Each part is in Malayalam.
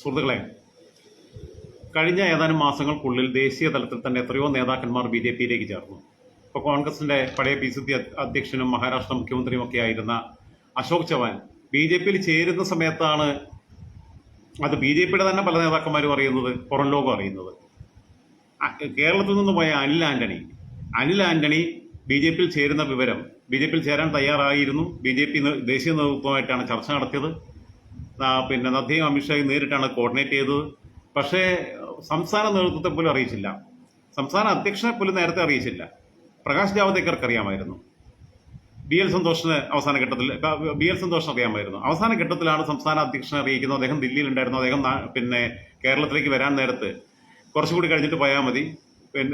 സുഹൃത്തുക്കളെ കഴിഞ്ഞ ഏതാനും മാസങ്ങൾക്കുള്ളിൽ ദേശീയ തലത്തിൽ തന്നെ എത്രയോ നേതാക്കന്മാർ ബി ജെ പിയിലേക്ക് ചേർന്നു. ഇപ്പോൾ കോൺഗ്രസിന്റെ പഴയ പി സി സി അധ്യക്ഷനും മഹാരാഷ്ട്ര മുഖ്യമന്ത്രിയുമൊക്കെ ആയിരുന്ന അശോക് ചവാൻ ബി ജെ പിയിൽ ചേരുന്ന സമയത്താണ് അത് ബി ജെ പിയുടെ തന്നെ പല നേതാക്കന്മാരും അറിയുന്നത് പുറം ലോകം അറിയുന്നത്. കേരളത്തിൽ നിന്ന് പോയ അനിൽ ആന്റണി. അനിൽ ആന്റണി ബി ജെ പിയിൽ ചേരുന്ന വിവരം ബി ജെ പിയിൽ ചേരാൻ തയ്യാറായിരുന്നു. ബി ജെ പി ദേശീയ നേതൃത്വമായിട്ടാണ് ചർച്ച നടത്തിയത്. പിന്നെ നദ്ദയും അമിത്ഷായും നേരിട്ടാണ് കോർഡിനേറ്റ് ചെയ്തത്. പക്ഷേ സംസ്ഥാന നേതൃത്വത്തെ പോലും അറിയിച്ചില്ല. സംസ്ഥാന അധ്യക്ഷനെ പോലും നേരത്തെ അറിയിച്ചില്ല. പ്രകാശ് ജാവദേക്കർക്ക് അറിയാമായിരുന്നു. ബി എൽ സന്തോഷിന് അവസാന ഘട്ടത്തിൽ ബി എൽ സന്തോഷിന് അറിയാമായിരുന്നു. അവസാന ഘട്ടത്തിലാണ് സംസ്ഥാന അധ്യക്ഷനെ അറിയിക്കുന്നത്. അദ്ദേഹം ദില്ലിയിലുണ്ടായിരുന്നു. അദ്ദേഹം പിന്നെ കേരളത്തിലേക്ക് വരാൻ നേരത്ത് കുറച്ചുകൂടി കഴിഞ്ഞിട്ട് പോയാൽ മതി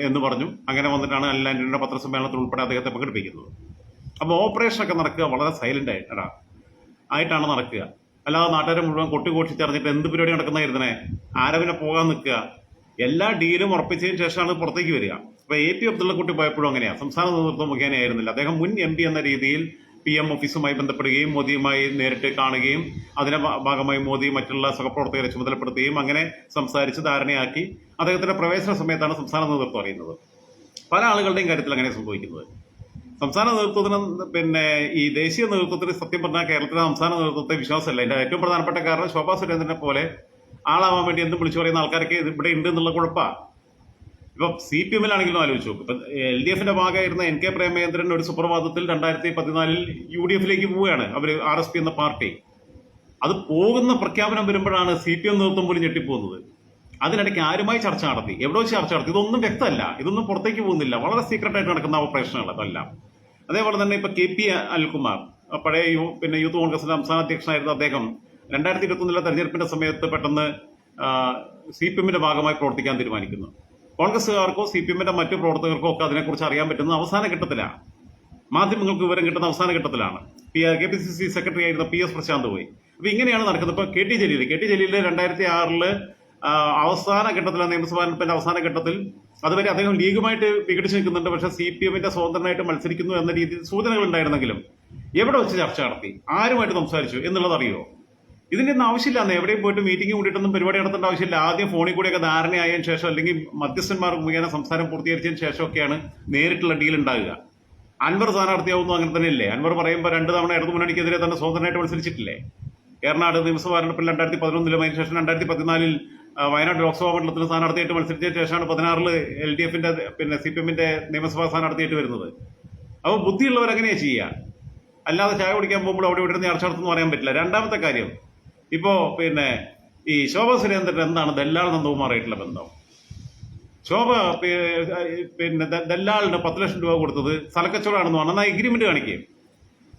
എന്ന് പറഞ്ഞു. അങ്ങനെ വന്നിട്ടാണ് അല്ലാൻഡിയുടെ പത്രസമ്മേളനത്തിൽ ഉൾപ്പെടെ അദ്ദേഹത്തെ പങ്കെടുപ്പിക്കുന്നത് അപ്പോൾ ഓപ്പറേഷനൊക്കെ നടക്കുക വളരെ സൈലന്റ് ആയിട്ടാ ആയിട്ടാണ് നടക്കുക. അല്ലാതെ നാട്ടുകാരെ മുഴുവൻ കൊട്ടി കൊട്ടിഘോഷിച്ചറിഞ്ഞിട്ട് എന്ത് പരിപാടി നടക്കുന്നതായിരുന്നേ ആരവിനെ പോകാൻ നിൽക്കുക? എല്ലാ ഡീലും ഉറപ്പിച്ചതിന് ശേഷമാണ് പുറത്തേക്ക് വരിക. അപ്പൊ എ പി അബ്ദുള്ളക്കുട്ടി പോയപ്പോഴും അങ്ങനെയാ. സംസ്ഥാന നേതൃത്വം മുഖേനയായിരുന്നില്ല അദ്ദേഹം മുൻ എം പി എന്ന രീതിയിൽ പി എം ഓഫീസുമായി ബന്ധപ്പെടുകയും മോദിയുമായി നേരിട്ട് കാണുകയും അതിന്റെ ഭാഗമായി മോദി മറ്റുള്ള സഹപ്രവർത്തകരെ ചുമതലപ്പെടുത്തുകയും അങ്ങനെ സംസാരിച്ച് ധാരണയാക്കി അദ്ദേഹത്തിന്റെ പ്രവേശന സമയത്താണ് സംസ്ഥാന നേതൃത്വം അറിയുന്നത്. പല ആളുകളുടെയും കാര്യത്തിൽ അങ്ങനെ സംഭവിക്കുന്നത്. സംസ്ഥാന നേതൃത്വത്തിന് പിന്നെ ഈ ദേശീയ നേതൃത്വത്തിന് സത്യം പറഞ്ഞാൽ കേരളത്തിലെ സംസ്ഥാന നേതൃത്വത്തെ വിശ്വാസമല്ല. അതിന്റെ ഏറ്റവും പ്രധാനപ്പെട്ട കാരണം ശോഭാ സുരേന്ദ്രനെ പോലെ ആളാവാൻ വേണ്ടി എന്തും വിളിച്ചു പറയുന്ന ആൾക്കാർക്ക് ഇവിടെ ഉണ്ട് എന്നുള്ള കുഴപ്പമാണ് ഇപ്പൊ സി പി എമ്മിലാണെങ്കിലും ആലോചിച്ചു. ഇപ്പൊ എൽ ഡി എഫിന്റെ ഭാഗമായിരുന്ന എൻ കെ പ്രേമചന്ദ്രൻ ഒരു സുപ്രഭാതത്തിൽ രണ്ടായിരത്തി പതിനാലിൽ യു ഡി എഫിലേക്ക് പോവുകയാണ്. അവർ ആർ എസ് പി എന്ന പാർട്ടി. അത് പോകുന്ന പ്രഖ്യാപനം വരുമ്പോഴാണ് സി പി എം നേതൃത്വം പോലും ഞെട്ടിപ്പോകുന്നത്. അതിനിടയ്ക്ക് ആരുമായി ചർച്ച നടത്തി? എവിടെ വെച്ച് ചർച്ച നടത്തി? ഇതൊന്നും വ്യക്തമല്ല. ഇതൊന്നും പുറത്തേക്ക് പോകുന്നില്ല. വളരെ സീക്രട്ടായിട്ട് നടക്കുന്ന ഓപ്പറേഷനുകൾ അതെല്ലാം. അതേപോലെ തന്നെ ഇപ്പൊ കെ പി അൽകുമാർ ആ പഴയ യു പിന്നെ യൂത്ത് കോൺഗ്രസിന്റെ സംസ്ഥാന അധ്യക്ഷനായിരുന്ന അദ്ദേഹം. രണ്ടായിരത്തി ഇരുപത്തൊന്നിലെ തെരഞ്ഞെടുപ്പിന്റെ സമയത്ത് പെട്ടെന്ന് സി പി എമ്മിന്റെ ഭാഗമായി പ്രവർത്തിക്കാൻ തീരുമാനിക്കുന്നു. കോൺഗ്രസുകാർക്കോ സി പി എമ്മിന്റെ മറ്റു പ്രവർത്തകർക്കോ ഒക്കെ അതിനെക്കുറിച്ച് അറിയാൻ പറ്റുന്ന അവസാന ഘട്ടത്തിലാണ്. മാധ്യമങ്ങൾക്ക് വിവരം കിട്ടുന്ന അവസാന ഘട്ടത്തിലാണ്. P K P C C secretary ആയിരുന്ന പി എസ് പ്രശാന്ത് പോയി. അപ്പൊ ഇങ്ങനെയാണ് നടക്കുന്നത്. ഇപ്പൊ K T Jaleel K T Jaleel രണ്ടായിരത്തി ആറിൽ അവസാന ഘട്ടത്തിലാണ് നിയമസഭാ അവസാന ഘട്ടത്തിൽ അതുവരെ അദ്ദേഹം ലീഗുമായിട്ട് വിഘടിച്ച് നിൽക്കുന്നുണ്ട്. പക്ഷെ സി പി എമ്മിന്റെ സ്വതന്ത്രനായിട്ട് മത്സരിക്കുന്നു എന്ന രീതിയിൽ സൂചനകൾ ഉണ്ടായിരുന്നെങ്കിലും എവിടെ വെച്ച് ചർച്ച നടത്തി? ആരുമായിട്ട് സംസാരിച്ചു എന്നുള്ളത് അറിയോ? ഇതിന്റെ ഒന്നും ആവശ്യമില്ല. എവിടെയും പോയിട്ട് മീറ്റിംഗ് കൂടിയിട്ടൊന്നും പരിപാടി നടത്തേണ്ട ആവശ്യമില്ല. ആദ്യം ഫോണിൽ കൂടിയൊക്കെ ധാരണയായതിനു ശേഷം അല്ലെങ്കിൽ മധ്യസ്ഥന്മാർ മുഖേന സംസാരം പൂർത്തീകരിച്ചതിന് ശേഷമൊക്കെയാണ് നേരിട്ടുള്ള ഡീൽ ഉണ്ടാകുക. അൻവർ സ്ഥാനാർത്ഥിയാവുന്നു അങ്ങനെ തന്നെയല്ലേ? അൻവർ പറയുമ്പോൾ രണ്ട് തവണ ഇടതു മുന്നണിക്കെതിരെ തന്നെ സ്വതന്ത്രമായിട്ട് മത്സരിച്ചിട്ടില്ലേ? ഏറനാട് നിയമസഭാ തെരഞ്ഞെടുപ്പിൽ രണ്ടായിരത്തി പതിനൊന്നിലും അതിനുശേഷം രണ്ടായിരത്തി പതിനാലിൽ വയനാട് ലോക്സഭാ മണ്ഡലത്തിൽ സ്ഥാനാർത്ഥിയായിട്ട് മത്സരിച്ച ശേഷമാണ് പതിനാറിൽ എൽ ഡി എഫിന്റെ പിന്നെ സി പി എമ്മിന്റെ നിയമസഭാ സ്ഥാനാർത്ഥിയായിട്ട് വരുന്നത്. അപ്പോൾ ബുദ്ധിയുള്ളവർ അങ്ങനെയാണ് ചെയ്യുക? അല്ലാതെ ചായ കുടിക്കാൻ പോകുമ്പോൾ അവിടെ ഇവിടെ നിന്ന് അർച്ചടത്തെന്ന് പറയാൻ പറ്റില്ല. രണ്ടാമത്തെ കാര്യം ഇപ്പോൾ പിന്നെ ഈ ശോഭ സുരേന്ദ്രൻ എന്താണ് ദല്ലാൾ നന്ദകുമാറായിട്ടുള്ള ബന്ധം? ശോഭ പിന്നെ ദല്ലാളിന് പത്ത് ലക്ഷം രൂപ കൊടുത്തത് സ്ഥലക്കച്ചവടമാണെന്ന് പറഞ്ഞാൽ എഗ്രിമെന്റ് കാണിക്കുകയും.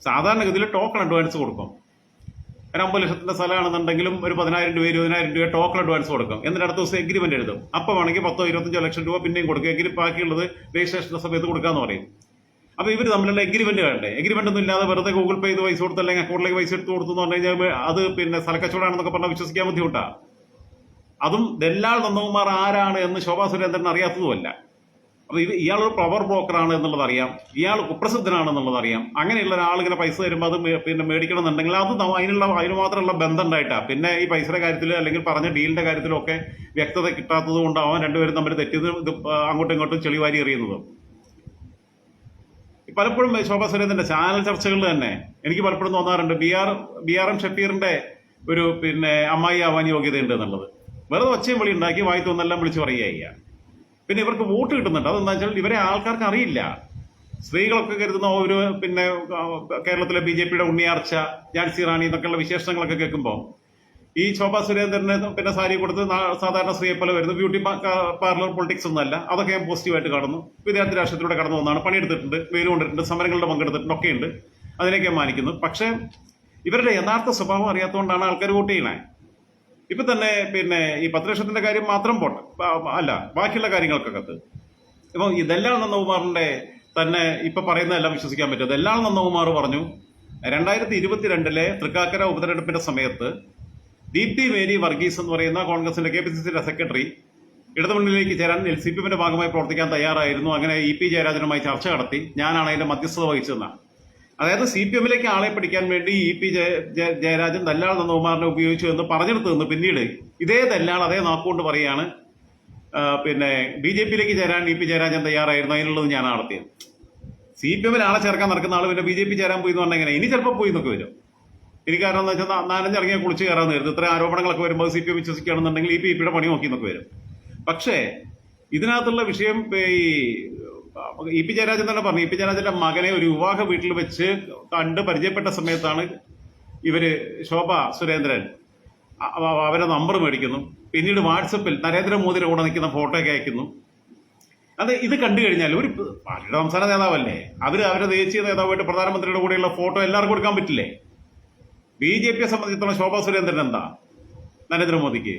സാധാരണഗതിയിൽ ടോക്കൺ അഡ്വാൻസ് കൊടുക്കും. ഒരു അമ്പത് ലക്ഷത്തിന്റെ സ്ഥലമാണെന്നുണ്ടെങ്കിലും ഒരു പതിനായിരം രൂപ ഇരുപതിനായിരം രൂപ ടോക്കൺ അഡ്വാൻസ് കൊടുക്കും. എന്നിട്ട് അടുത്ത ദിവസം എഗ്രിമെന്റ് എഴുതും. അപ്പം വേണമെങ്കിൽ പത്തോ ഇരുപത്തഞ്ചോ ലക്ഷം രൂപ പിന്നെയും കൊടുക്കും. എങ്കിലും ബാക്കിയുള്ളത് രജിസ്ട്രേഷന്റെ സമയത്ത് കൊടുക്കാന്ന് പറയും. അപ്പൊ ഇവർ തമ്മിലുള്ള എഗ്രിമെന്റ് വേണ്ടേ? എഗ്രിമെന്റ് ഒന്നും ഇല്ലാതെ വെറുതെ ഗൂഗിൾ പേ ചെയ്ത് പൈസ കൊടുത്ത് അല്ലെങ്കിൽ അക്കൗണ്ടിലേക്ക് പൈസ എടുത്ത് കൊടുത്തു എന്ന് പറഞ്ഞു കഴിഞ്ഞാൽ അത് പിന്നെ സ്ഥലക്കച്ചവടമാണെന്നൊക്കെ പറഞ്ഞാൽ വിശ്വസിക്കാൻ ബുദ്ധിമുട്ടാ. അതും ദല്ലാൾ നന്ദകുമാർ ആരാണ് എന്ന് ശോഭാ സുരേന്ദ്രൻ അറിയാത്തതുമല്ല. അപ്പൊ ഇത് ഇയാളൊരു പവർ ബ്രോക്കറാണ് എന്നുള്ളത് അറിയാം. ഇയാൾ കുപ്രസിദ്ധനാണെന്നുള്ളത് അറിയാം. അങ്ങനെയുള്ള ഒരാൾ ഇങ്ങനെ പൈസ തരുമ്പോൾ അത് പിന്നെ മേടിക്കണം എന്നുണ്ടെങ്കിൽ അത് അതിനുള്ള അതിന് മാത്രമുള്ള ബന്ധം ഉണ്ടായിട്ടാ പിന്നെ ഈ പൈസയുടെ കാര്യത്തിൽ അല്ലെങ്കിൽ പറഞ്ഞ ഡീലിന്റെ കാര്യത്തിലൊക്കെ വ്യക്തത കിട്ടാത്തത് കൊണ്ടാവാൻ രണ്ടുപേരും തമ്മിൽ തെറ്റിയത് അങ്ങോട്ടും ഇങ്ങോട്ടും ചെളിവാരി എറിയുന്നത്. പലപ്പോഴും ശോഭാ സുരേന്ദ്രന്റെ ചാനൽ ചർച്ചകളിൽ തന്നെ എനിക്ക് പലപ്പോഴും തോന്നാറുണ്ട് B R B R M ഷഫീറിന്റെ ഒരു പിന്നെ അമ്മായി ആവാൻ യോഗ്യതയുണ്ട് എന്നുള്ളത്. വെറുതെ ഒച്ചയും വിളി ഉണ്ടാക്കി വായി തോന്നെല്ലാം വിളിച്ച് പറയുക പിന്നെ ഇവർക്ക് വോട്ട് കിട്ടുന്നുണ്ട്. അതെന്താ വെച്ചാൽ ഇവരെ ആൾക്കാർക്ക് അറിയില്ല. സ്ത്രീകളൊക്കെ കരുതുന്ന ഒരു പിന്നെ കേരളത്തിലെ ബി ജെ പിയുടെ ഉണ്ണിയാർച്ച ജാൻസി റാണി എന്നൊക്കെയുള്ള വിശേഷണങ്ങളൊക്കെ കേൾക്കുമ്പോൾ ഈ ശോഭാ സുരേന്ദ്രന് പിന്നെ സാരി കൊടുത്ത് സാധാരണ സ്ത്രീയെ പോലെ വരുന്നു. ബ്യൂട്ടി പാർലർ പൊളിറ്റിക്സ് ഒന്നല്ല അതൊക്കെ ഞാൻ പോസിറ്റീവായിട്ട് കാണുന്നു. വിദ്യാർത്ഥി രാഷ്ട്രത്തിലൂടെ കടന്നു വന്നാണ്. പണിയെടുത്തിട്ടുണ്ട്. വെയിൽ കൊണ്ടിട്ടുണ്ട്. സമരങ്ങളുടെ പങ്കെടുത്തിട്ടുണ്ട്. ഒക്കെ ഉണ്ട് അതിനൊക്കെ മാനിക്കുന്നു. പക്ഷേ ഇവരുടെ യഥാർത്ഥ സ്വഭാവം അറിയാത്തതുകൊണ്ടാണ് ആൾക്കാർ വോട്ട് ചെയ്യണേ. ഇപ്പൊ തന്നെ പിന്നെ ഈ പത്ത് ലക്ഷത്തിന്റെ കാര്യം മാത്രം പോട്ടെ. അല്ല ബാക്കിയുള്ള കാര്യങ്ങൾക്കകത്ത്. ഇപ്പൊ ഇതെല്ലാം ദല്ലാൾ നന്ദകുമാറിന്റെ തന്നെ ഇപ്പൊ പറയുന്നതെല്ലാം വിശ്വസിക്കാൻ പറ്റും. ഇതെല്ലാം നന്ദകുമാർ പറഞ്ഞു രണ്ടായിരത്തി ഇരുപത്തിരണ്ടിലെ തൃക്കാക്കര ഉപതെരഞ്ഞെടുപ്പിന്റെ സമയത്ത് ദീപ്തി മേരി വർഗീസ് എന്ന് പറയുന്ന കോൺഗ്രസിന്റെ കെ പി സി സിയുടെ സെക്രട്ടറി ഇടതുമുന്നണിയിലേക്ക് ചേരാൻ എൽ സി പി എമ്മിന്റെ ഭാഗമായി പ്രവർത്തിക്കാൻ തയ്യാറായിരുന്നു. അങ്ങനെ ഇ പി ജയരാജനുമായി ചർച്ച നടത്തി ഞാനാണ് അതിന്റെ മധ്യസ്ഥത വഹിച്ചതെന്നാണ്. അതായത് സി പി എമ്മിലേക്ക് ആളെ പിടിക്കാൻ വേണ്ടി ഇ പി ജയ ജയ- ജയരാജൻ ദല്ലാൾ നന്ദകുമാറിനെ ഉപയോഗിച്ചു എന്ന് പറഞ്ഞെടുത്തു നിന്ന് പിന്നീട് ഇതേ ദല്ലാൾ അതേ നാക്കുകൊണ്ട് പറയാണ് പിന്നെ ബി ജെ പിയിലേക്ക് ചേരാൻ ഇ പി ജയരാജൻ തയ്യാറായിരുന്നു. അതിനുള്ളത് ഞാൻ നടത്തിയത് സി പി എമ്മിൽ ആളെ ചേർക്കാൻ നടക്കുന്ന ആൾ പിന്നെ ബി ജെ പി ചേരാൻ പോയി എന്ന് പറഞ്ഞാൽ ഇനി ചിലപ്പോൾ പോയി എന്നൊക്കെ വരും. ഇനി കാരണം എന്ന് വെച്ചാൽ നാലഞ്ചിറങ്ങിയ കുളിച്ച് കയറാന്ന് കരുത് ഇത്ര ആരോപണങ്ങളൊക്കെ വരുമ്പോൾ സി പി എം വിശ്വസിക്കുകയാണെന്നുണ്ടെങ്കിൽ ഇ പി പിയുടെ പണി നോക്കി എന്നൊക്കെ വരും. പക്ഷേ ഇതിനകത്തുള്ള വിഷയം ഈ ഇ പി ജയരാജൻ തന്നെ പറഞ്ഞു. ഇ പി ജയരാജന്റെ മകനെ ഒരു വിവാഹ വീട്ടിൽ വെച്ച് കണ്ട് പരിചയപ്പെട്ട സമയത്താണ് ഇവർ ശോഭ സുരേന്ദ്രൻ അവരെ നമ്പർ മേടിക്കുന്നു. പിന്നീട് വാട്സപ്പിൽ നരേന്ദ്രമോദിയുടെ കൂടെ നിൽക്കുന്ന ഫോട്ടോ ഒക്കെ അയക്കുന്നു. അത് ഇത് കണ്ടു കഴിഞ്ഞാൽ ഒരു പാർട്ടിയുടെ സംസ്ഥാന നേതാവല്ലേ? അവർ അവരെ ദേശീയ നേതാവായിട്ട് പ്രധാനമന്ത്രിയുടെ കൂടെയുള്ള ഫോട്ടോ എല്ലാവർക്കും കൊടുക്കാൻ പറ്റില്ലേ? ബി ജെ പിയെ സംബന്ധിച്ചിടത്തോളം ശോഭാ സുരേന്ദ്രൻ എന്താ? നരേന്ദ്രമോദിക്ക്.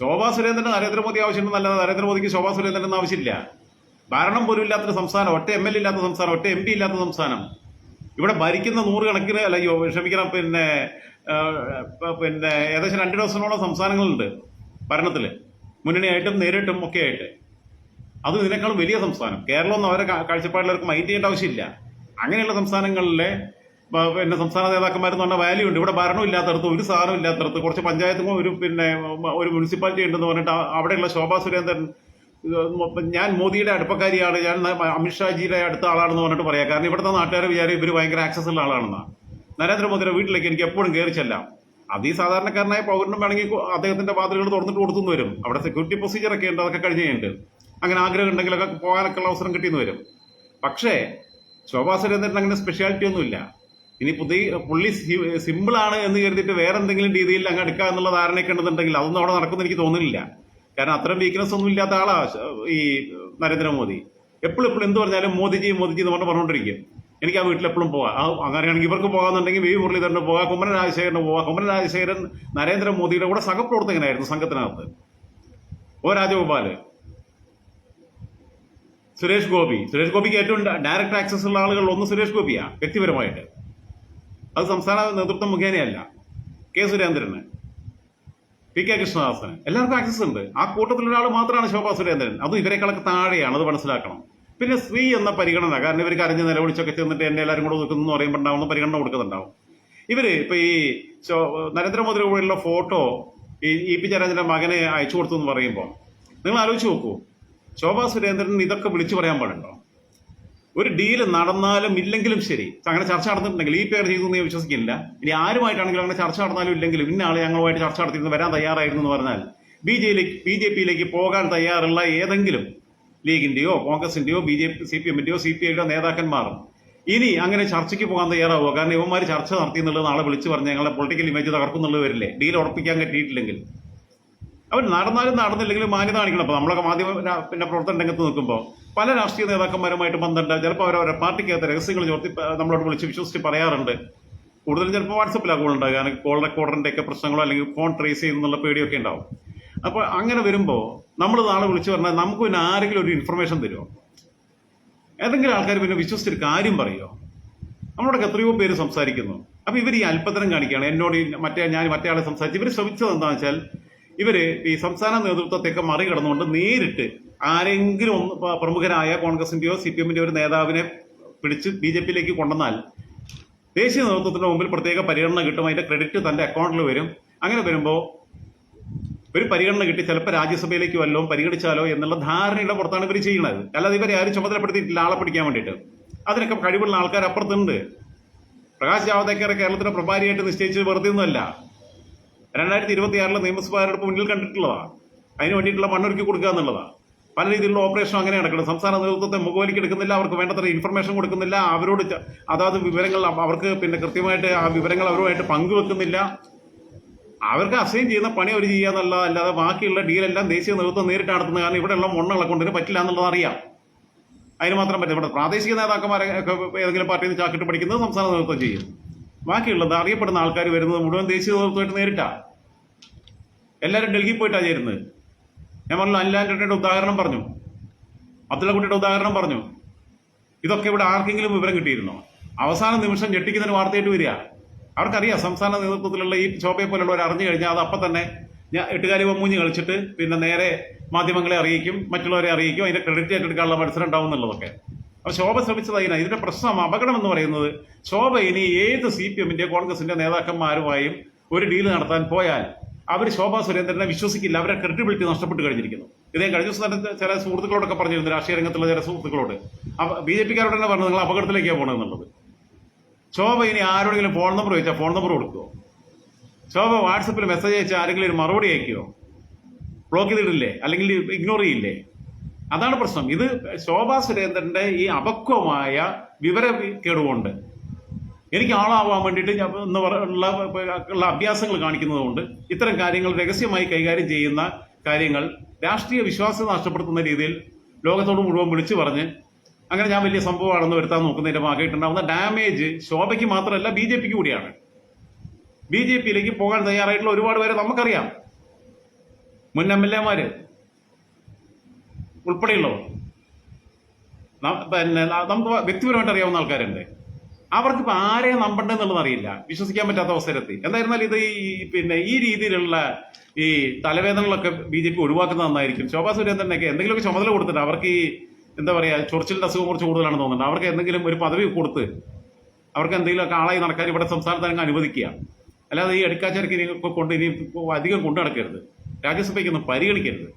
ശോഭാ സുരേന്ദ്രന് നരേന്ദ്രമോദി ആവശ്യമുണ്ടെന്നല്ല നരേന്ദ്രമോദിക്ക് ശോഭാ സുരേന്ദ്രൻ ആവശ്യമില്ല. ഭരണം പോലും ഇല്ലാത്തൊരു സംസ്ഥാനം ഒറ്റ എം എൽ എ ഇല്ലാത്ത സംസ്ഥാനം ഒറ്റ എം പി ഇല്ലാത്ത സംസ്ഥാനം. ഇവിടെ ഭരിക്കുന്ന നൂറുകണക്കിന് അല്ല ക്ഷമിക്കണം പിന്നെ പിന്നെ ഏകദേശം രണ്ട് ഡോസനോളം സംസ്ഥാനങ്ങളുണ്ട് ഭരണത്തിൽ മുന്നണിയായിട്ടും നേരിട്ടും ഒക്കെ ആയിട്ട് അത് ഇതിനേക്കാളും വലിയ സംസ്ഥാനം. കേരളം ഒന്നും അവരെ കാഴ്ചപ്പാടിലവർക്ക് മൈൻഡ് ചെയ്യേണ്ട ആവശ്യമില്ല. അങ്ങനെയുള്ള സംസ്ഥാനങ്ങളിലെ പിന്നെ സംസ്ഥാന നേതാക്കന്മാരെന്ന് പറഞ്ഞ വാല്യൂ ഉണ്ട്. ഇവിടെ ഭരണം ഇല്ലാത്തടത്ത് ഒരു സാധനം ഇല്ലാത്തടത്ത് കുറച്ച് പഞ്ചായത്തും ഒരു പിന്നെ ഒരു മുനിസിപ്പാലിറ്റി ഉണ്ടെന്ന് പറഞ്ഞിട്ട് അവിടെയുള്ള ശോഭാ സുരേന്ദ്രൻ ഞാൻ മോദിയുടെ അടുപ്പക്കാരിയാണ്. ഞാൻ അമിത്ഷാജിയുടെ അടുത്ത ആളാണെന്ന് പറഞ്ഞിട്ട് പറയാം. കാരണം ഇവിടുത്തെ നാട്ടുകാരെ വിചാരം ഇവർ ഭയങ്കര ആക്സസ് ഉള്ള ആളാണെന്നാ. നരേന്ദ്രമോദിയുടെ വീട്ടിലേക്ക് എനിക്ക് എപ്പോഴും കയറി ചെല്ലാം. അത് ഈ സാധാരണക്കാരനായ പൗരനും വേണമെങ്കിൽ അദ്ദേഹത്തിന്റെ വാതിലുകൾ തുറന്നിട്ട് കൊടുത്തുനിന്ന് വരും. അവിടെ സെക്യൂരിറ്റി പ്രൊസീജിയർ ഒക്കെ ഉണ്ട് അതൊക്കെ കഴിഞ്ഞ് കഴിഞ്ഞിട്ട്. അങ്ങനെ ആഗ്രഹം ഉണ്ടെങ്കിലൊക്കെ പോകാനൊക്കെ ഉള്ള അവസരം കിട്ടിയെന്ന് വരും. പക്ഷേ ശോഭാ സുരേന്ദ്രൻ അങ്ങനെ സ്പെഷ്യാലിറ്റി ഒന്നുമില്ല ഇനി പുതിയ പുള്ളി സിമ്പിൾ ആണ് എന്ന് കരുതിയിട്ട് വേറെ എന്തെങ്കിലും രീതിയിൽ അങ്ങ് എടുക്കുക എന്നുള്ള ധാരണയൊക്കെ ഉണ്ടെന്നുണ്ടെങ്കിൽ അതൊന്നും അവിടെ നടക്കുമെന്ന് എനിക്ക് തോന്നുന്നില്ല. കാരണം അത്തരം വീക്ക്നെസ് ഒന്നും ഇല്ലാത്ത ആളാ ഈ നരേന്ദ്രമോദി. എപ്പോഴും എപ്പോഴും എന്ത് പറഞ്ഞാലും മോദിജി മോദിജി എന്ന് പറഞ്ഞ് പറഞ്ഞുകൊണ്ടിരിക്കും എനിക്ക് ആ വീട്ടിൽ എപ്പോഴും പോകാം. അങ്ങനെയാണെങ്കിൽ ഇവർക്ക് പോകാന്നുണ്ടെങ്കിൽ വി മുരളീധരന് പോകാം കുമ്മനം രാജശേഖരന് പോകാം. കുമ്മനം രാജശേഖരൻ നരേന്ദ്രമോദിയുടെ കൂടെ സഹപ്രവർത്തകനായിരുന്നു സംഘത്തിനകത്ത്. ഓ രാജഗോപാൽ. സുരേഷ് ഗോപി. സുരേഷ് ഗോപിക്ക് ഏറ്റവും ഡയറക്റ്റ് ആക്സസ് ഉള്ള ആളുകൾ ഒന്ന് സുരേഷ് ഗോപിയാ വ്യക്തിപരമായിട്ട്. അത് സംസ്ഥാന നേതൃത്വം മുഖേനയല്ല. കെ സുരേന്ദ്രന്. പി കെ കൃഷ്ണദാസന്. എല്ലാവർക്കും ആക്സസ് ഉണ്ട്. ആ കൂട്ടത്തിൽ ഒരാൾ മാത്രമാണ് ശോഭാ സുരേന്ദ്രൻ. അതും ഇവരെക്കാളൊക്കെ താഴെയാണ്. അത് മനസ്സിലാക്കണം. പിന്നെ സ്ത്രീ എന്ന പരിഗണന കാരണം ഇവർ കരഞ്ഞ് നിലവിളിച്ചൊക്കെ ചെന്നിട്ട് എന്നെ എല്ലാവരും കൂടെ നിൽക്കുന്നു എന്ന് പറയുമ്പോൾ ഉണ്ടാവുന്ന പരിഗണന കൊടുക്കുന്നുണ്ടാവും. ഇവർ ഇപ്പൊ ഈ നരേന്ദ്രമോദിയുടെ കൂടെയുള്ള ഫോട്ടോ ഈ ഇ പി ജയരാജന്റെ മകനെ അയച്ചു കൊടുത്തു എന്ന് പറയുമ്പോൾ നിങ്ങൾ ആലോചിച്ച് നോക്കൂ. ശോഭാ സുരേന്ദ്രൻ ഇതൊക്കെ വിളിച്ചു പറയാൻ പാടുണ്ടോ? ഒരു ഡീൽ നടന്നാലും ഇല്ലെങ്കിലും ശരി. അങ്ങനെ ചർച്ച നടന്നിട്ടുണ്ടെങ്കിൽ ഈ പേര് ചെയ്തു ഞാൻ വിശ്വസിക്കുന്നില്ല. ഇനി ആരുമായിട്ടാണെങ്കിലും അങ്ങനെ ചർച്ച നടന്നാലും ഇല്ലെങ്കിലും ഇന്ന ആളെ ഞങ്ങളുമായിട്ട് ചർച്ച നടത്തിയിരുന്നു വരാൻ തയ്യാറായിരുന്നു എന്ന് പറഞ്ഞാൽ ബി ജെയിലേക്ക് ബി ജെ പിയിലേക്ക് പോകാൻ തയ്യാറുള്ള ഏതെങ്കിലും ലീഗിന്റെയോ കോൺഗ്രസിന്റെയോ B J P C P എമ്മിന്റെയോ C P ഐയുടെ നേതാക്കന്മാർ ഇനി അങ്ങനെ ചർച്ചയ്ക്ക് പോകാൻ തയ്യാറാവുക. കാരണം ഇവന്മാർ ചർച്ച നടത്തി എന്നുള്ളത് നാളെ വിളിച്ചു പറഞ്ഞ് ഞങ്ങളുടെ പൊളിറ്റിക്കൽ ഇമേജ് തകർക്കുന്നുള്ളത് വരില്ലേ? ഡീൽ ഉറപ്പിക്കാൻ കിട്ടിയിട്ടില്ലെങ്കിൽ. അവർ നടന്നാലും നടന്നില്ലെങ്കിലും മാന്യത കാണിക്കണം. അപ്പൊ നമ്മളൊക്കെ മാധ്യമ പിന്നെ പ്രവർത്തന രംഗത്ത് നിൽക്കുമ്പോൾ പല രാഷ്ട്രീയ നേതാക്കന്മാരുമായിട്ട് ബന്ധമുണ്ട്. ചിലപ്പോൾ അവരവരുടെ പാർട്ടിക്കകത്ത് രഹസ്യങ്ങൾ ചോർത്തി നമ്മളോട് വിളിച്ച് വിശ്വസിച്ച് പറയാറുണ്ട്. കൂടുതലും ചിലപ്പോൾ വാട്സപ്പിലാണ് കോൾ ഉണ്ടാകുക കാരണം കോൾ റെക്കോർഡറിന്റെ ഒക്കെ പ്രശ്നങ്ങളോ അല്ലെങ്കിൽ ഫോൺ ട്രേസ് ചെയ്യുന്നുള്ള പേടിയൊക്കെ ഉണ്ടാവും. അപ്പോൾ അങ്ങനെ വരുമ്പോൾ നമ്മൾ നാളെ വിളിച്ചു പറഞ്ഞാൽ നമുക്ക് പിന്നെ ആരെങ്കിലും ഒരു ഇൻഫർമേഷൻ തരുമോ? ഏതെങ്കിലും ആൾക്കാർ പിന്നെ വിശ്വസിച്ചൊരു കാര്യം പറയുമോ? നമ്മളോടൊക്കെ എത്രയോ പേര് സംസാരിക്കുന്നു. അപ്പൊ ഇവർ ഈ അല്പതരം കാണിക്കുകയാണ്. എന്നോട് മറ്റേ ഞാൻ മറ്റേ ആളെ സംസാരിച്ച് ഇവർ ശ്രമിച്ചത് എന്താണെന്ന് വെച്ചാൽ ഇവർ ഈ സംസ്ഥാന നേതൃത്വത്തെയൊക്കെ മറികടന്നുകൊണ്ട് നേരിട്ട് ആരെങ്കിലും ഒന്ന് പ്രമുഖരായ കോൺഗ്രസിന്റെയോ സി പി എമ്മിന്റെയോ ഒരു നേതാവിനെ പിടിച്ച് ബി ജെ പിയിലേക്ക് കൊണ്ടുവന്നാൽ ദേശീയ നേതൃത്വത്തിന് മുമ്പിൽ പ്രത്യേക പരിഗണന കിട്ടും അതിന്റെ ക്രെഡിറ്റ് തന്റെ അക്കൗണ്ടിൽ വരും. അങ്ങനെ വരുമ്പോൾ ഒരു പരിഗണന കിട്ടി ചിലപ്പോൾ രാജ്യസഭയിലേക്ക് വല്ലോ പരിഗണിച്ചാലോ എന്നുള്ള ധാരണയുടെ പുറത്താണ് ഇവർ ചെയ്യുന്നത്. അല്ലാതെ ഇവരെ ആരും ചുമതലപ്പെടുത്തിയിട്ടില്ല ആളെ പിടിക്കാൻ വേണ്ടിയിട്ട്. അതിനൊക്കെ കഴിവുള്ള ആൾക്കാർ അപ്പുറത്തുണ്ട്. പ്രകാശ് ജാവദേക്കർ കേരളത്തിന്റെ പ്രഭാരിയായിട്ട് നിശ്ചയിച്ച് വെറുതെ ഒന്നുമല്ല. രണ്ടായിരത്തി ഇരുപത്തി ആറിലെ നിയമസഭാ മുന്നിൽ കണ്ടിട്ടുള്ളതാണ് അതിന് വേണ്ടിയിട്ടുള്ള മണ്ണൊരുക്കി കൊടുക്കുക എന്നുള്ളതാ. പല രീതിയിലുള്ള ഓപ്പറേഷൻ അങ്ങനെ നടക്കണം സംസ്ഥാന നേതൃത്വത്തെ മുഖവലിക്ക് എടുക്കുന്നില്ല അവർക്ക് വേണ്ടത്ര ഇൻഫർമേഷൻ കൊടുക്കുന്നില്ല അവരോട് അതാത് വിവരങ്ങൾ അവർക്ക് പിന്നെ കൃത്യമായിട്ട് ആ വിവരങ്ങൾ അവരുമായിട്ട് പങ്കുവെക്കുന്നില്ല. അവർക്ക് അസൈൻ ചെയ്യുന്ന പണി അവർ ചെയ്യാന്നല്ല അല്ലാതെ ബാക്കിയുള്ള ഡീലെല്ലാം ദേശീയ നേതൃത്വം നേരിട്ട് നടത്തുന്ന കാരണം ഇവിടെയുള്ള മണ്ണുകളെ കൊണ്ടിന് പറ്റില്ല എന്നുള്ളത് അറിയാം. അതിന് മാത്രം പറ്റും ഇവിടെ പ്രാദേശിക നേതാക്കന്മാരെ ഏതെങ്കിലും പാർട്ടിയിൽ നിന്ന് ചാക്കിട്ട് പഠിക്കുന്നത് സംസ്ഥാന നേതൃത്വം ചെയ്യും. ബാക്കിയുള്ളത് അറിയപ്പെടുന്ന ആൾക്കാർ വരുന്നത് മുഴുവൻ ദേശീയ നേതൃത്വമായിട്ട് നേരിട്ടാണ് എല്ലാവരും ഡൽഹിയിൽ പോയിട്ടാണ് ചേരുന്നത്. ഞാൻ പറഞ്ഞു അനിലാൻഡയുടെ ഉദാഹരണം പറഞ്ഞു. അബ്ദുള്ളക്കുട്ടിയുടെ ഉദാഹരണം പറഞ്ഞു. ഇതൊക്കെ ഇവിടെ ആർക്കെങ്കിലും വിവരം കിട്ടിയിരുന്നോ? അവസാന നിമിഷം ഞെട്ടിക്കുന്നതിന് വാർത്തയായിട്ട് വരിക. അവർക്കറിയാം സംസ്ഥാന നേതൃത്വത്തിലുള്ള ഈ ശോഭയെ പോലുള്ളവർ അറിഞ്ഞു കഴിഞ്ഞാൽ അത് അപ്പം തന്നെ ഞാൻ എട്ടുകാരി മൂഞ്ഞ് കളിച്ചിട്ട് പിന്നെ നേരെ മാധ്യമങ്ങളെ അറിയിക്കും മറ്റുള്ളവരെ അറിയിക്കും അതിന്റെ ക്രെഡിറ്റ് ഏറ്റെടുക്കാനുള്ള മത്സരം ഉണ്ടാവും എന്നുള്ളതൊക്കെ. അപ്പോൾ ശോഭ ശ്രമിച്ചത് അതിനാ. ഇതിന്റെ പ്രശ്നം അപകടം എന്ന് പറയുന്നത് ശോഭ ഇനി ഏത് സി പി എമ്മിന്റെ കോൺഗ്രസിന്റെ നേതാക്കന്മാരുമായും ഒരു ഡീൽ നടത്താൻ പോയാൽ അവർ ശോഭാ സുരേന്ദ്രനെ വിശ്വസിക്കില്ല. അവരെ ക്രെഡിബിലിറ്റി നഷ്ടപ്പെട്ട് കഴിഞ്ഞിരിക്കുന്നു. ഇതേ കഴിഞ്ഞ ദിവസം തന്നെ ചില സുഹൃത്തുക്കളോടൊക്കെ പറഞ്ഞിരുന്നു രാഷ്ട്രീയ രംഗത്തുള്ള ചില സുഹൃത്തുക്കളോട്. ബി ജെ പിക്കാരോട് തന്നെ പറഞ്ഞു നിങ്ങൾ അപകടത്തിലേക്കാണ് പോകണമെന്നുള്ളത് ശോഭ ഇനി ആരോടെങ്കിലും ഫോൺ നമ്പർ ചോദിച്ചാൽ ഫോൺ നമ്പർ കൊടുക്കുമോ ശോഭ വാട്സപ്പിൽ മെസ്സേജ് അയച്ചാൽ ആരെങ്കിലും ഒരു മറുപടി അയക്കുമോ ബ്ലോക്ക് ചെയ്തിട്ടില്ലേ? അല്ലെങ്കിൽ ഇഗ്നോർ ചെയ്യില്ലേ? അതാണ് പ്രശ്നം. ഇത് ശോഭാ സുരേന്ദ്രന്റെ ഈ അപക്വമായ വിവര വിവരക്കേടുകൊണ്ട് എനിക്ക് ആളാവാൻ വേണ്ടിയിട്ട് എന്ന് പറയാനുള്ള ഉള്ള അഭ്യാസങ്ങൾ കാണിക്കുന്നതുകൊണ്ട് ഇത്തരം കാര്യങ്ങൾ രഹസ്യമായി കൈകാര്യം ചെയ്യുന്ന കാര്യങ്ങൾ രാഷ്ട്രീയ വിശ്വാസം നഷ്ടപ്പെടുത്തുന്ന രീതിയിൽ ലോകത്തോട് മുഴുവൻ വിളിച്ചു പറഞ്ഞ് അങ്ങനെ ഞാൻ വലിയ സംഭവമാണെന്ന് വരുത്താൻ നോക്കുന്നതിന്റെ ഭാഗമായിട്ടുണ്ടാകുന്ന ഡാമേജ് ശോഭയ്ക്ക് മാത്രമല്ല ബി ജെ പിക്ക് കൂടിയാണ്. ബി ജെ പിയിലേക്ക് പോകാൻ തയ്യാറായിട്ടുള്ള ഒരുപാട് പേരെ നമുക്കറിയാം. മുൻ എം എൽ എമാര് ഉൾപ്പെടെയുള്ളവർ. പിന്നെ നമുക്ക് വ്യക്തിപരമായിട്ട് അറിയാവുന്ന ആൾക്കാരുണ്ട്. അവർക്ക് ഇപ്പൊ ആരെ നമ്പണ്ടെന്നുള്ളത് അറിയില്ല. വിശ്വസിക്കാൻ പറ്റാത്ത അവസരത്തിൽ. എന്തായിരുന്നാലും ഇത് ഈ പിന്നെ ഈ രീതിയിലുള്ള ഈ തലവേദനകളൊക്കെ ബി ജെ പി ഒഴിവാക്കുന്നത് നന്നായിരിക്കും. ശോഭാ സുരേന്ദ്രനൊക്കെ എന്തെങ്കിലുമൊക്കെ ചുമതല കൊടുത്തിട്ട് അവർക്ക് ഈ എന്താ പറയാ ചൊറിച്ചിലിന്റെ അസുഖം കുറച്ച് കൂടുതലാണെന്ന് തോന്നുന്നുണ്ട്. അവർക്ക് എന്തെങ്കിലും ഒരു പദവി കൊടുത്ത് അവർക്ക് എന്തെങ്കിലുമൊക്കെ ആളായി നടക്കാൻ ഇവിടെ സംസ്ഥാനത്ത് അനുവദിക്കുക. അല്ലാതെ ഈ എടുക്കാച്ചരക്കിനെ ഒക്കെ കൊണ്ട് ഇനി അധികം കൊണ്ടു നടക്കരുത്. രാജ്യസഭയ്ക്കൊന്നും പരിഗണിക്കരുത്.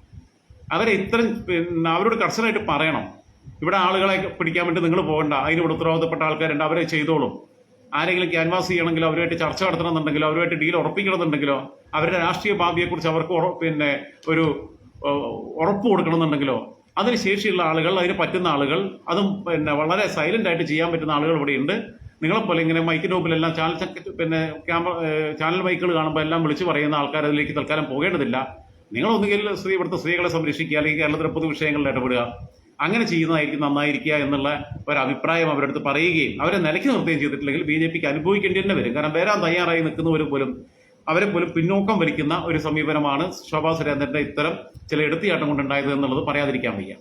അവരെ ഇത്രയും അവരോട് കർശനമായിട്ട് പറയണം. ഇവിടെ ആളുകളെ പിടിക്കാൻ വേണ്ടി നിങ്ങൾ പോകണ്ട. അതിന് ഇവിടെ ഉത്തരവാദിത്തപ്പെട്ട ആൾക്കാരുണ്ട് അവരെ ചെയ്തോളും. ആരെങ്കിലും ക്യാൻവാസ് ചെയ്യണമെങ്കിലോ അവരുമായിട്ട് ചർച്ച നടത്തണമെന്നുണ്ടെങ്കിലോ അവരുമായിട്ട് ഡീൽ ഉറപ്പിക്കണമെന്നുണ്ടെങ്കിലോ അവരുടെ രാഷ്ട്രീയ ഭാവിയെക്കുറിച്ച് അവർക്ക് പിന്നെ ഒരു ഉറപ്പ് കൊടുക്കണമെന്നുണ്ടെങ്കിലോ അതിന് ശേഷിയുള്ള ആളുകൾ അതിന് പറ്റുന്ന ആളുകൾ അതും പിന്നെ വളരെ സൈലന്റ് ആയിട്ട് ചെയ്യാൻ പറ്റുന്ന ആളുകൾ ഇവിടെയുണ്ട് നിങ്ങളെപ്പോലെ ഇങ്ങനെ മൈക്കിന് മുമ്പിലെല്ലാം ചാനൽ പിന്നെ ക്യാമറ ചാനൽ മൈക്കുകൾ കാണുമ്പോൾ എല്ലാം വിളിച്ചു പറയുന്ന ആൾക്കാർ അതിലേക്ക് തൽക്കാലം പോകേണ്ടതില്ല. നിങ്ങളൊന്നുകിൽ സ്ത്രീ ഇവിടുത്തെ സ്ത്രീകളെ സംരക്ഷിക്കുക അല്ലെങ്കിൽ കേരളത്തിലെ പൊതു വിഷയങ്ങളിൽ ഇടപെടുക. അങ്ങനെ ചെയ്യുന്നതായിരിക്കും നന്നായിരിക്കുക എന്നുള്ള ഒരു അഭിപ്രായം അടുത്ത് പറയുകയും അവരെ നിലയ്ക്ക് നിർത്തുകയും ചെയ്തിട്ടില്ലെങ്കിൽ ബി ജെ പിക്ക് അനുഭവിക്കേണ്ടി തന്നെ വരും. കാരണം വരാൻ തയ്യാറായി നിൽക്കുന്നവർ പോലും അവരെ പോലും പിന്നോക്കം വലിക്കുന്ന ഒരു സമീപനമാണ് ശോഭാ സുരേന്ദ്രന്റെ ഇത്തരം ചില എടുത്തിയാട്ടം കൊണ്ടുണ്ടായത് എന്നുള്ളത് പറയാതിരിക്കാൻ വയ്യ.